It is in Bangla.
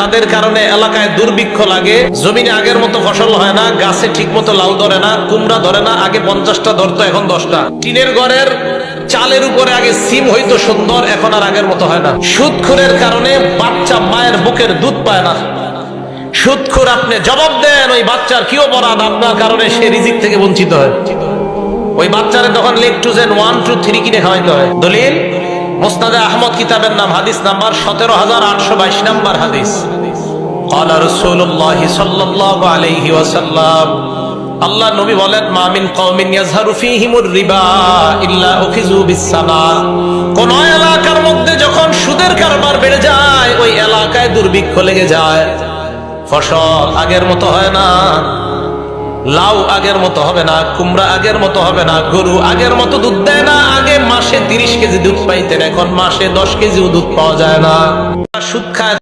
তাদের কারণে এলাকায় দুর্ভিক্ষ লাগে। জমিনে আগের মতো ফসল হয় না, গাছে ঠিক মতো লাউ ধরে না, কুমড়া ধরে না, আগে পঞ্চাশটা ধরতো, এখন দশটা। টিনের ঘরের চালের উপরে আগে সিম হইতো সুন্দর, এখন আর আগের মতো হয় না। সুদখোরের কারণে বাচ্চা মায়ের বুকের দুধ পায় না। সুদখোর আপনি জবাব দেন, ওই বাচ্চার কি অপরাধ? আপনার কারণে সে রিজিক থেকে বঞ্চিত হয়। ওই বাচ্চারে তখন জেন ওয়ান টু থ্রি কিনে খাওয়াইতে হয়। দলিল? মোস্তাদে আহমদ কিতাবের নাম হাদিস নাম্বার সতেরো হাজার আটশো বাইশ নাম্বার হাদিস قال رسول الله صلى الله عليه وسلم আল্লাহ নবী বলেন মামিন কওমিন ইয়াজহারু ফীহিমুর রিবা ইল্লা উখিযু বিসসামা কোন এলাকার মধ্যে যখন সুদের কারবার বেড়ে যায় ওই এলাকায় দুর্ভিক্ষ লেগে যায় ফসল আগের মতো হয় না লাউ আগের মতো হবে না কুমড়া আগের মতো হবে না গরু আগের মতো দুধ দেয় না আগে মাসে তিরিশ কেজি দুধ পাইতেন এখন মাসে দশ কেজিও দুধ পাওয়া যায় না। সুদ খায়